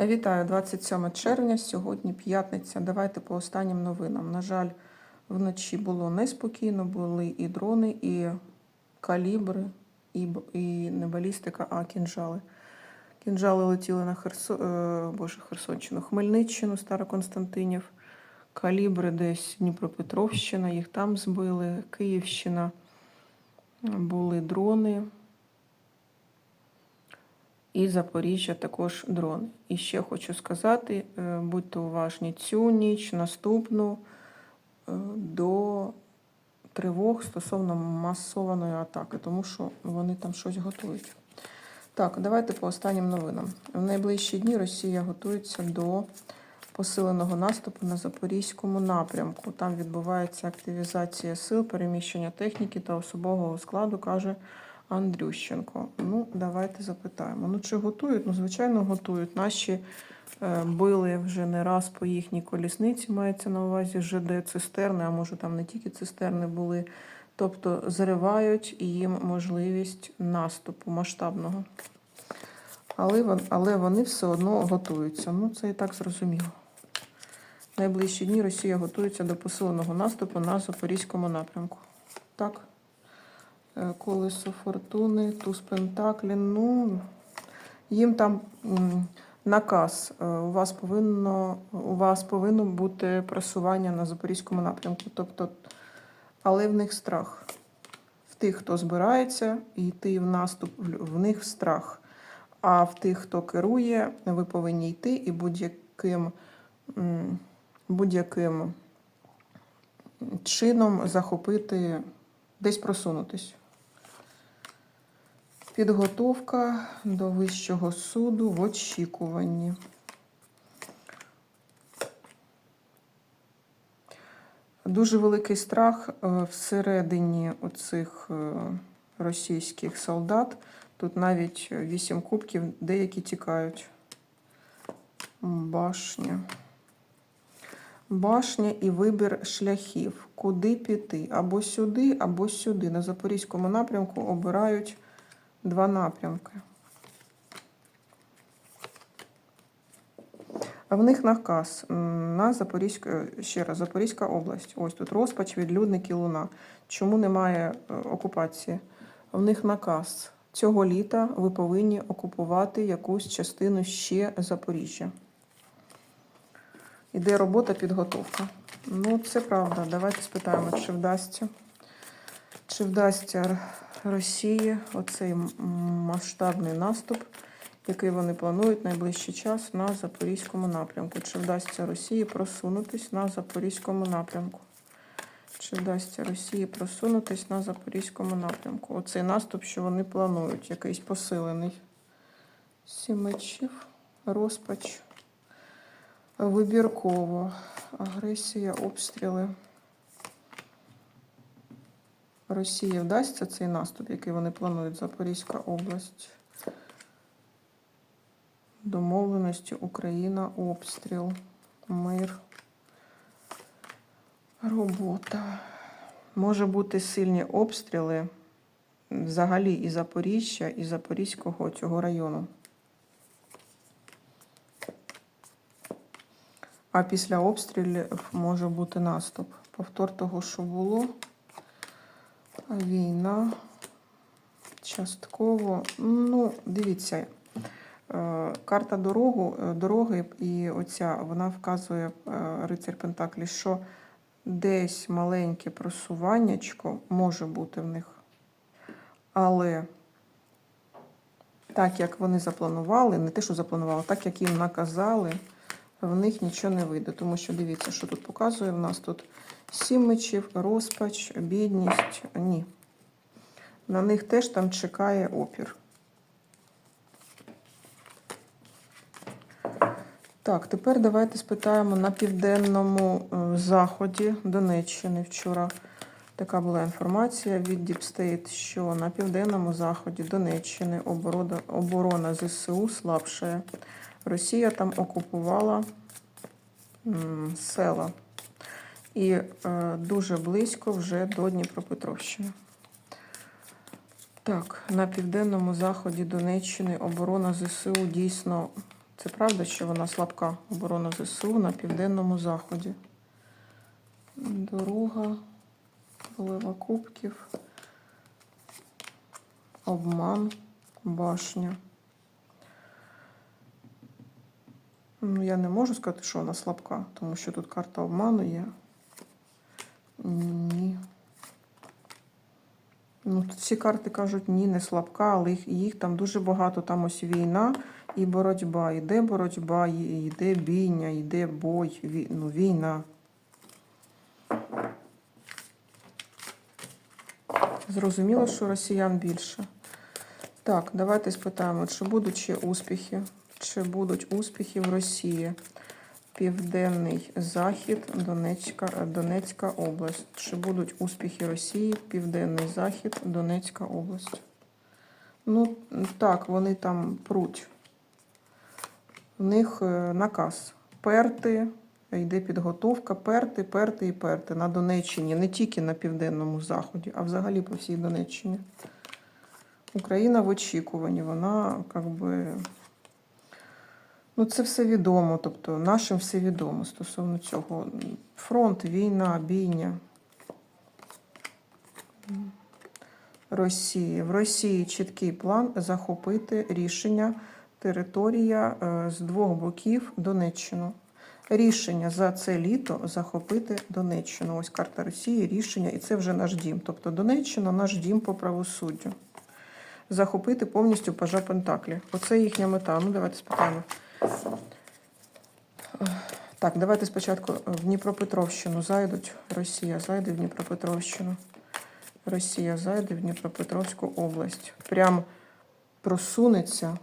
Вітаю, 27 червня, сьогодні п'ятниця. Давайте по останнім новинам. На жаль, вночі було неспокійно, були і дрони, і калібри, і, і не балістика, а кінжали. Кінжали летіли на Херсо... е, Боже, Херсонщину, Хмельниччину, Староконстантинів, калібри десь Дніпропетровщина, їх там збили, Київщина, були дрони. І Запоріжжя також дрони. І ще хочу сказати: е, будьте уважні цю ніч, наступну е, до тривог стосовно масованої атаки, тому що вони там щось готують. Так, давайте по останнім новинам. В найближчі дні Росія готується до посиленого наступу на Запорізькому напрямку. Там відбувається активізація сил, переміщення техніки та особового складу, каже Андрющенко. Ну, давайте запитаємо. Ну, чи готують? Ну, звичайно, готують. Наші е, били вже не раз по їхній колісниці, мається на увазі ЖД цистерни, а може там не тільки цистерни були. Тобто зривають їм можливість наступу масштабного. Але, але вони все одно готуються. Ну, це і так зрозуміло. Найближчі дні Росія готується до посиленого наступу на Запорізькому напрямку. Так. Е, Колесо фортуни, туз пентаклі. Ну, їм там наказ. Е, У вас повинно, у вас повинно бути просування на Запорізькому напрямку. Тобто, але в них страх. В тих, хто збирається йти в наступ, в- в них страх. А в тих, хто керує, ви повинні йти і будь-яким будь-яким чином захопити, десь просунутись. Підготовка до Вищого суду в очікуванні. Дуже великий страх е, всередині оцих е, російських солдат. Тут навіть вісім кубків, деякі тікають. Башня. Башня і вибір шляхів. Куди піти? Або сюди, або сюди. На Запорізькому напрямку обирають два напрямки. В них наказ на Запорізьку, ще раз, Запорізька область. Ось тут розпач, відлюдник і луна. Чому немає е, окупації? В них наказ. Цього літа ви повинні окупувати якусь частину ще Запоріжжя. Іде робота, підготовка. Ну, це правда. Давайте спитаємо, чи вдасться. Чи вдасться Росії оцей масштабний наступ, який вони планують найближчий час на Запорізькому напрямку? Чи вдасться Росії просунутись на Запорізькому напрямку? Чи вдасться Росії просунутись на Запорізькому напрямку? Оцей наступ, що вони планують, якийсь посилений. Сім мечів, розпач. Вибірково. Агресія, обстріли. Росії вдасться цей наступ, який вони планують, Запорізька область. Домовленості Україна, обстріл, мир, робота. Може бути сильні обстріли взагалі і Запоріжжя, і Запорізького цього району. А після обстрілів може бути наступ. Повтор того, що було. Війна. Частково. Ну, дивіться. е, Карта дорогу, е, дороги і оця вона вказує е, рицар Пентаклі, що десь маленьке просуваннячко може бути в них. Але так як вони запланували, не те, що запланували, так як їм наказали, в них нічого не вийде. Тому що дивіться, що тут показує. У нас тут сім мечів, розпач, бідність. Ні. На них теж там чекає опір. Так, тепер давайте спитаємо на південному е, заході Донеччини. Вчора така була інформація від Deep State, що на південному заході Донеччини оборона, оборона ЗСУ слабшає. Росія там окупувала села і е, дуже близько вже до Дніпропетровщини. Так, на південному заході Донеччини оборона ЗСУ дійсно Це правда, що вона слабка оборона ЗСУ на південному заході. Дорога, Лева Кубків, обман, башня. Ну, я не можу сказати, що вона слабка, тому що тут карта обману є. Ні. Ну, тут всі карти кажуть, ні, не слабка, але їх, їх там дуже багато. Там ось війна і боротьба. Йде боротьба, йде бійня, йде бой, ві, ну, війна. Зрозуміло, що росіян більше. Так, давайте спитаємо, чи будуть ще успіхи? Чи будуть успіхи в Росії? Південний захід, Донецька, Донецька область. Чи будуть успіхи Росії? Південний захід, Донецька область. Ну, так, вони там пруть. В них е, наказ перти, йде підготовка, перти, перти і перти на Донеччині, не тільки на південному заході, а взагалі по всій Донеччині. Україна в очікуванні, вона як би. Ну, це все відомо, тобто нашим все відомо стосовно цього. Фронт, війна, бійня. Росії. В Росії чіткий план захопити рішення територія е, з двох боків Донеччину. Рішення за це літо захопити Донеччину. Ось карта Росії, рішення, і це вже наш дім. Тобто Донеччина наш дім по правосуддю. Захопити повністю пажа Пентаклі. Оце їхня мета. Ну, давайте спитаємо. Так, давайте спочатку в Дніпропетровщину зайдуть. Росія зайде в Дніпропетровщину. Росія зайде в Дніпропетровську область. Прям просунеться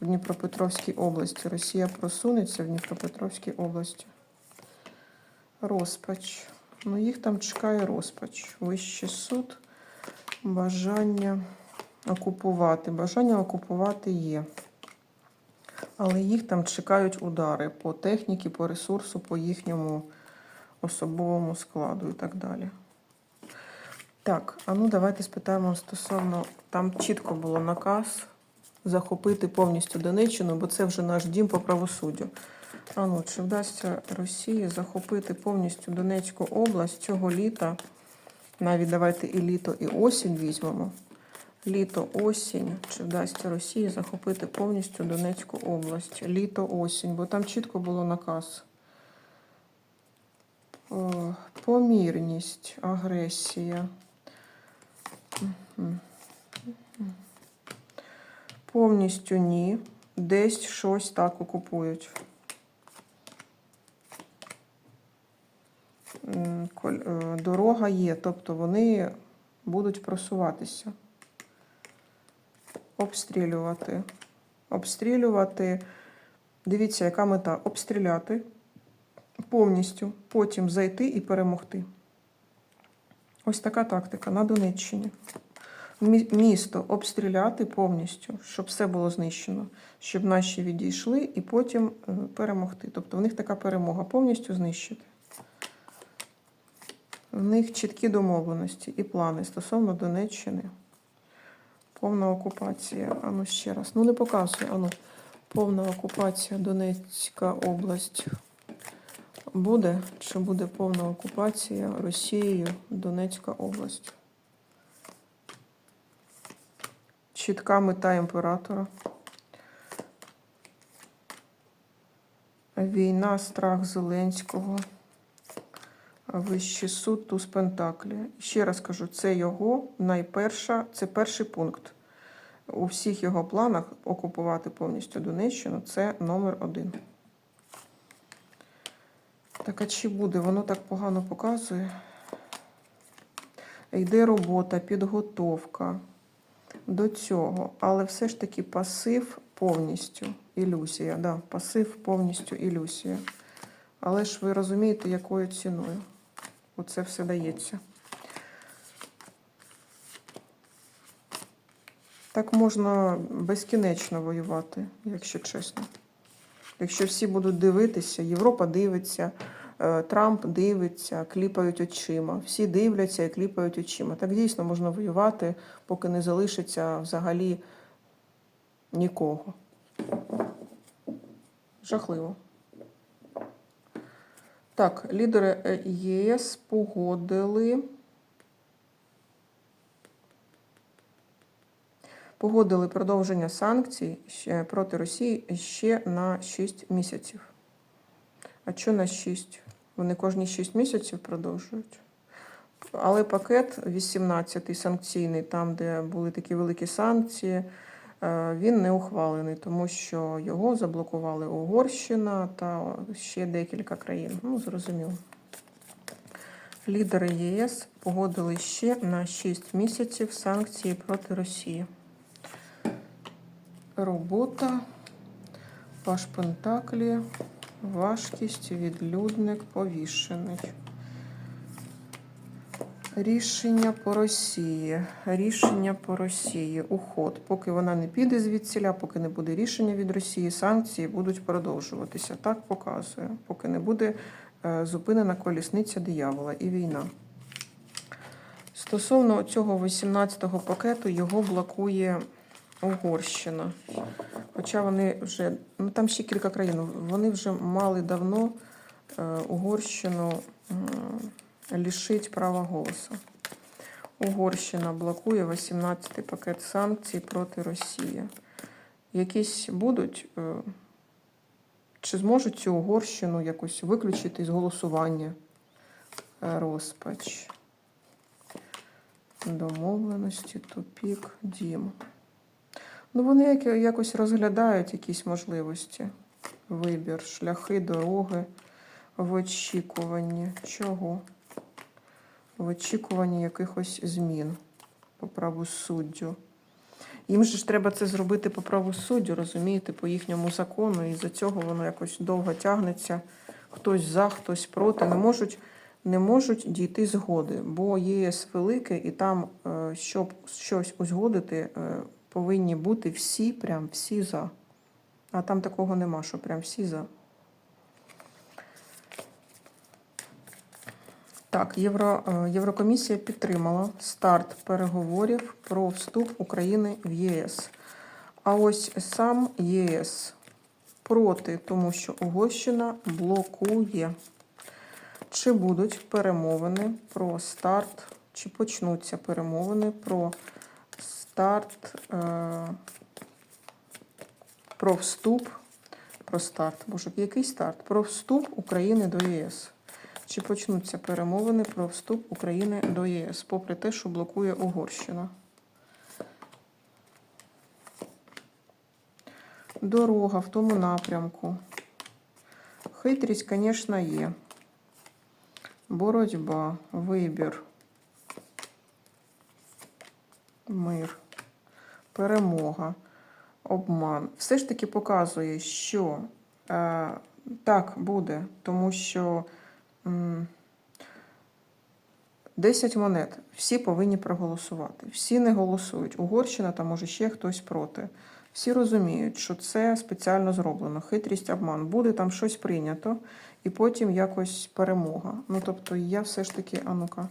в Дніпропетровській області. Росія просунеться в Дніпропетровській області. Розпач. Ну, їх там чекає розпач. Вищий суд. Бажання окупувати. Бажання окупувати є. Але їх там чекають удари по техніці, по ресурсу, по їхньому особовому складу і так далі. Так, а ну давайте спитаємо стосовно. Там чітко було наказ захопити повністю Донеччину, бо це вже наш дім по правосуддю. А ну, чи вдасться Росії захопити повністю Донецьку область цього літа? Навіть давайте і літо, і осінь візьмемо. Літо, осінь. Чи вдасться Росії захопити повністю Донецьку область? Літо, осінь, бо там чітко було наказ. Помірність, агресія. Повністю ні. Десь щось так окупують. Е, Дорога є, тобто вони будуть просуватися. Обстрілювати. Обстрілювати. Дивіться, яка мета? Обстріляти повністю, потім зайти і перемогти. Ось така тактика на Донеччині. Місто обстріляти повністю, щоб все було знищено, щоб наші відійшли і потім е, перемогти. Тобто в них така перемога повністю знищити. В них чіткі домовленості і плани стосовно Донеччини. Повна окупація. Ану ще раз. Ну не показує. Ану. Повна окупація Донецька область. Буде чи буде повна окупація Росією Донецька область? Чітка мета імператора. Війна, страх Зеленського. Вищий суд, туз Пентаклі. Ще раз кажу, це його найперша, це перший пункт. У всіх його планах окупувати повністю Донеччину це номер один. Так, а чи буде? Воно так погано показує. Йде робота, підготовка до цього, але все ж таки пасив повністю ілюзія. Да, пасив повністю ілюзія. Але ж ви розумієте, якою ціною оце все дається. Так можна безкінечно воювати, якщо чесно. Якщо всі будуть дивитися, Європа дивиться, е, Трамп дивиться, кліпають очима. Всі дивляться і кліпають очима. Так дійсно можна воювати, поки не залишиться взагалі нікого. Жахливо. Так, лідери е, ЄС погодили. Погодили продовження санкцій проти Росії ще на 6 місяців. А що на 6? Вони кожні 6 місяців продовжують. Але пакет 18-й санкційний, там, де були такі великі санкції, він не ухвалений, тому що його заблокували Угорщина та ще декілька країн. Ну, зрозуміло. Лідери ЄС погодили ще на 6 місяців санкції проти Росії. Робота, Паш Пентаклі, важкість, відлюдник, повішений. Рішення по Росії. Рішення по Росії. Уход. Поки вона не піде звідсіля, поки не буде рішення від Росії, санкції будуть продовжуватися. Так показує. Поки не буде е, зупинена колісниця диявола і війна. Стосовно цього 18-го пакету, його блокує Угорщина. Хоча вони вже, ну там ще кілька країн, вони вже мали давно е, Угорщину лишить права голосу. Угорщина блокує 18-й пакет санкцій проти Росії. Якісь будуть, е, чи зможуть цю Угорщину якось виключити з голосування? Е, Розпач. Домовленості, тупік, дім. Ну, вони якось розглядають якісь можливості. Вибір, шляхи, дороги в очікуванні. Чого? В очікуванні якихось змін по правосуддю. Їм же ж треба це зробити по правосуддю, розумієте, по їхньому закону, і за цього воно якось довго тягнеться. Хтось за, хтось проти. Не можуть, не можуть дійти згоди, бо ЄС велике, і там, е, щоб щось узгодити, е, повинні бути всі, прям всі за. А там такого нема, що прям всі за. Так, Євро, е, Єврокомісія підтримала старт переговорів про вступ України в ЄС. А ось сам ЄС проти, тому що Угорщина блокує. Чи будуть перемовини про старт, чи почнуться перемовини про старт, е, про вступ, про старт, боже, який старт? Про вступ України до ЄС. Чи почнуться перемовини про вступ України до ЄС, попри те, що блокує Угорщина? Дорога в тому напрямку. Хитрість, звісно, є. Боротьба, вибір, мир, перемога, обман. Все ж таки показує, що е, так буде, тому що 10 монет. Всі повинні проголосувати. Всі не голосують. Угорщина та може ще хтось проти. Всі розуміють, що це спеціально зроблено. Хитрість, обман. Буде там щось прийнято, і потім якось перемога. Ну, тобто, я все ж таки, а ну-ка,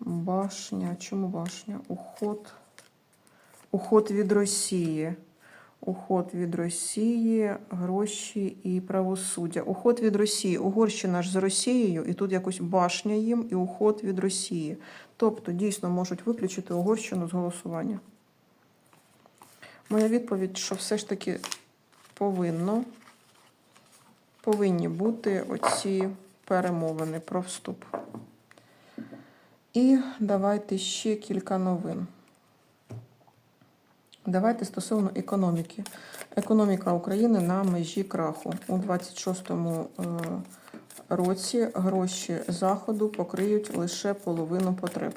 башня. Чому башня? Уход. Уход від Росії. Уход від Росії, гроші і правосуддя. Уход від Росії. Угорщина ж з Росією, і тут якось башня їм, і уход від Росії. Тобто, дійсно можуть виключити Угорщину з голосування. Моя відповідь, що все ж таки повинно, повинні бути оці перемовини про вступ. І давайте ще кілька новин. Давайте стосовно економіки. Економіка України на межі краху. У 26-му е, році гроші Заходу покриють лише половину потреб.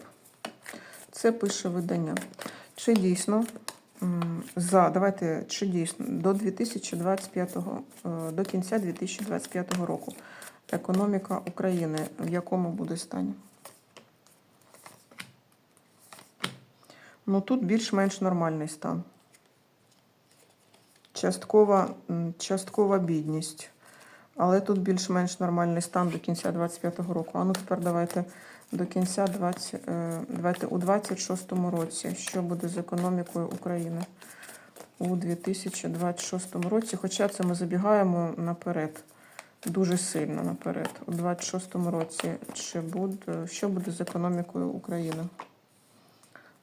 Це пише видання. Чи дійсно за давайте чи дійсно до 2025 е, до кінця 2025 року економіка України в якому буде стані? Ну тут більш-менш нормальний стан. Часткова, часткова бідність. Але тут більш-менш нормальний стан до кінця 25-го року. А ну тепер давайте до кінця 20, е, давайте у 26-му році. Що буде з економікою України? у 2026 році. Хоча це ми забігаємо наперед, дуже сильно наперед. У 2026 році чи буде, що буде з економікою України?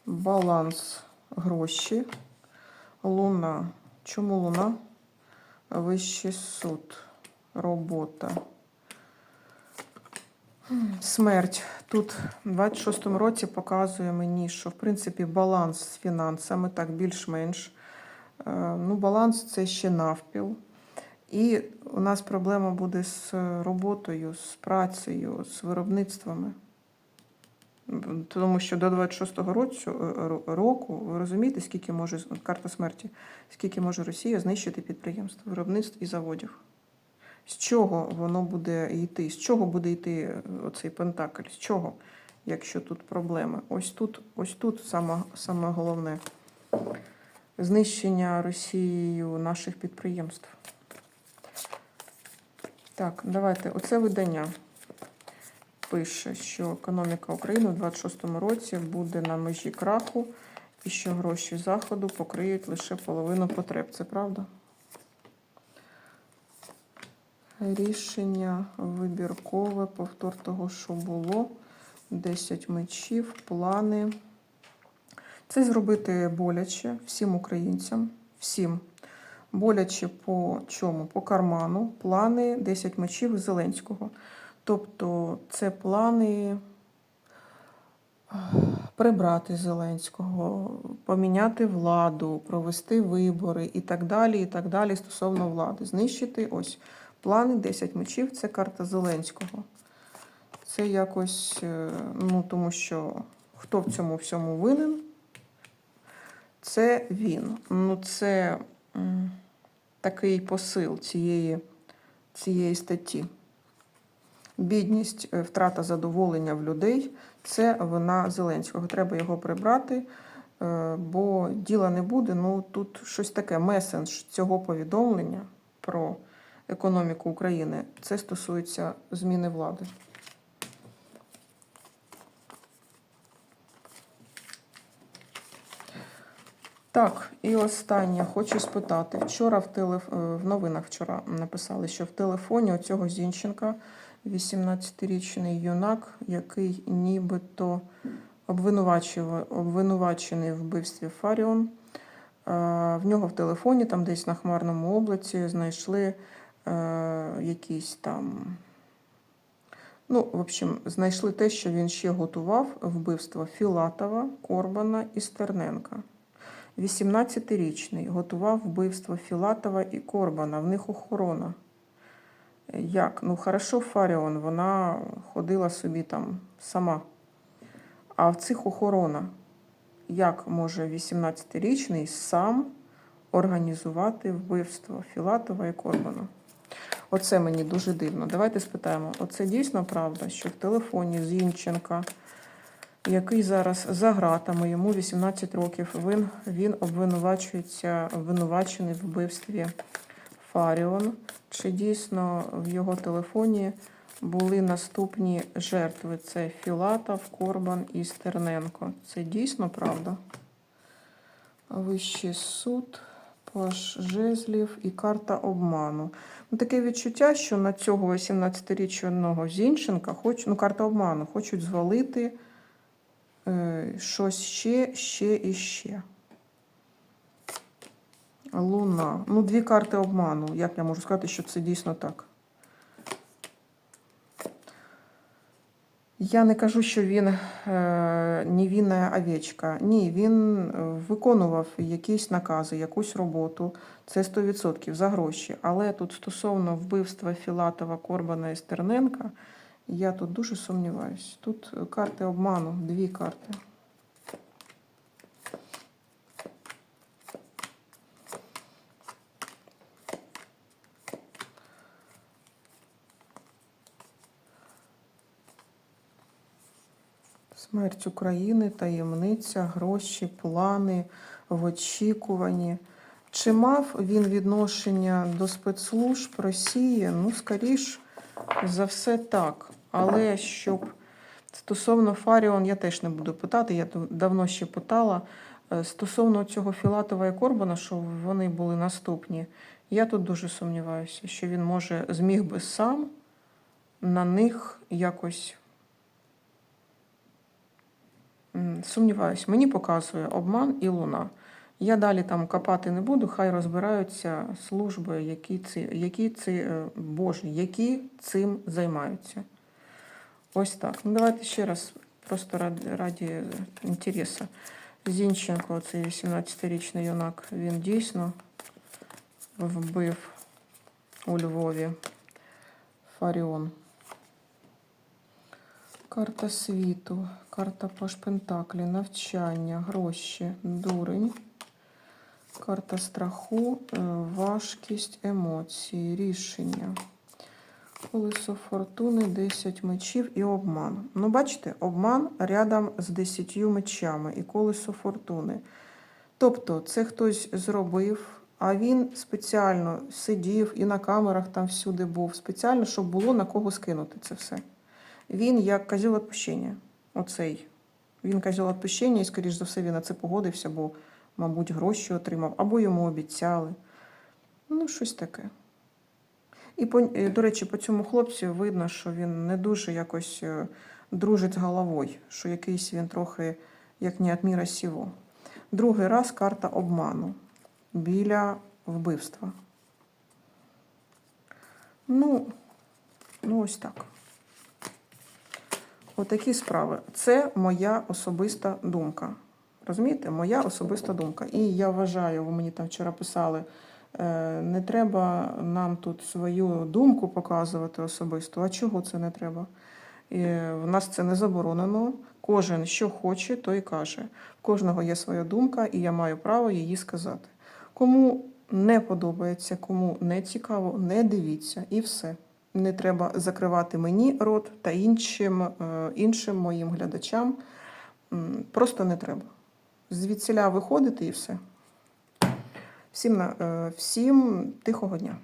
Баланс гроші. Луна. Чому луна? Вищий суд. Робота. Смерть. Тут в 26-му році показує мені, що в принципі баланс з фінансами, так більш-менш. Е, Ну, баланс це ще навпіл. І у нас проблема буде з роботою, з працею, з виробництвами. Тому що до 26-го року, е, року ви розумієте, скільки може карта смерті, скільки може Росія знищити підприємств, виробництв і заводів. З чого воно буде йти? З чого буде йти оцей пентакль? З чого, якщо тут проблеми? Ось тут, ось тут саме, саме головне знищення Росією наших підприємств. Так, давайте. Оце видання пише, що економіка України у 26-му році буде на межі краху і що гроші заходу покриють лише половину потреб. Це правда? Рішення вибіркове, повтор того, що було. 10 мечів, плани. Це зробити боляче всім українцям, всім. Боляче по чому? По карману. Плани 10 мечів Зеленського. Тобто це плани е, прибрати Зеленського, поміняти владу, провести вибори і так далі, і так далі стосовно влади. Знищити ось плани 10 мечів це карта Зеленського. Це якось, е, ну тому що хто в цьому всьому винен? Це він. Ну, це такий посил цієї, цієї статті. Бідність, е, втрата задоволення в людей це вина Зеленського. Треба його прибрати, е, бо діла не буде. Ну тут щось таке месендж цього повідомлення про економіку України. Це стосується зміни влади. Так, і останнє хочу спитати. Вчора в телеф... е, в новинах вчора написали, що в телефоні у цього Зінченка 18-річний юнак, який нібито обвинувачений в вбивстві Фаріон. Е, В нього в телефоні, там десь на Хмарному облаці, знайшли е, якісь там. Ну, в общем, знайшли те, що він ще готував вбивство Філатова, Корбана і Стерненка. 18-річний готував вбивство Філатова і Корбана. В них охорона. Як? Ну, хорошо, Фаріон, вона ходила собі там сама. А в цих охорона. Як може 18-річний сам організувати вбивство Філатова і Корбана? Оце мені дуже дивно. Давайте спитаємо: оце дійсно правда, що в телефоні Зінченка, який зараз за ґратами, йому 18 років, він, він обвинувачується, обвинувачений в вбивстві Фаріон. Чи дійсно в його телефоні були наступні жертви? Це Філатов, Корбан і Стерненко. Це дійсно правда? Вищий суд, паш жезлів і карта обману. Ну, таке відчуття, що на цього 18-річного Зінченка хоч, ну, карта обману, хочуть звалити е, щось ще, ще і ще. Луна. Ну, дві карти обману. Як я можу сказати, що це дійсно так? Я не кажу, що він е, невінна овечка. Ні, він виконував якісь накази, якусь роботу. Це 100% за гроші. Але тут стосовно вбивства Філатова, Корбана і Стерненка, я тут дуже сумніваюсь. Тут карти обману, дві карти. Смерть України, таємниця, гроші, плани в очікуванні. Чи мав він відношення до спецслужб Росії? Ну, скоріш за все так. Але щоб стосовно Фаріон, я теж не буду питати, я давно ще питала. Е, Стосовно цього Філатова і Корбана, що вони були наступні, я тут дуже сумніваюся, що він може зміг би сам на них якось. Сумніваюсь, мені показує обман і луна. Я далі там копати не буду, хай розбираються служби, які ці, які ці е, божі, які цим займаються. Ось так. Ну, давайте ще раз, просто раді, раді інтересу. Зінченко, цей 18-річний юнак, він дійсно вбив у Львові Фаріон. Карта світу, карта паш Пентаклі, навчання, гроші, дурень. Карта страху, е, важкість, емоції, рішення. Колесо фортуни, 10 мечів і обман. Ну, бачите, обман рядом з 10 мечами і колесо фортуни. Тобто, це хтось зробив, а він спеціально сидів і на камерах там всюди був, спеціально, щоб було на кого скинути це все. Він як козіл відпущення. Оцей. Він козіл відпущення, і, скоріш за все, він на це погодився, бо, мабуть, гроші отримав, або йому обіцяли. Ну, щось таке. І, по, е, до речі, по цьому хлопцю видно, що він не дуже якось е, дружить з головою, що якийсь він трохи як не від сього. Другий раз карта обману біля вбивства. Ну, ну ось так. Отакі справи. Це моя особиста думка. Розумієте? Моя особиста думка. І я вважаю, ви мені там вчора писали, е, не треба нам тут свою думку показувати особисту. А чого це не треба? І в нас це не заборонено. Кожен, що хоче, той і каже. В кожного є своя думка, і я маю право її сказати. Кому не подобається, кому не цікаво, не дивіться і все. Не треба закривати мені рот та іншим, е, іншим моїм глядачам. Просто не треба. Звідсіля виходити і все. Всім, е, всім тихого дня.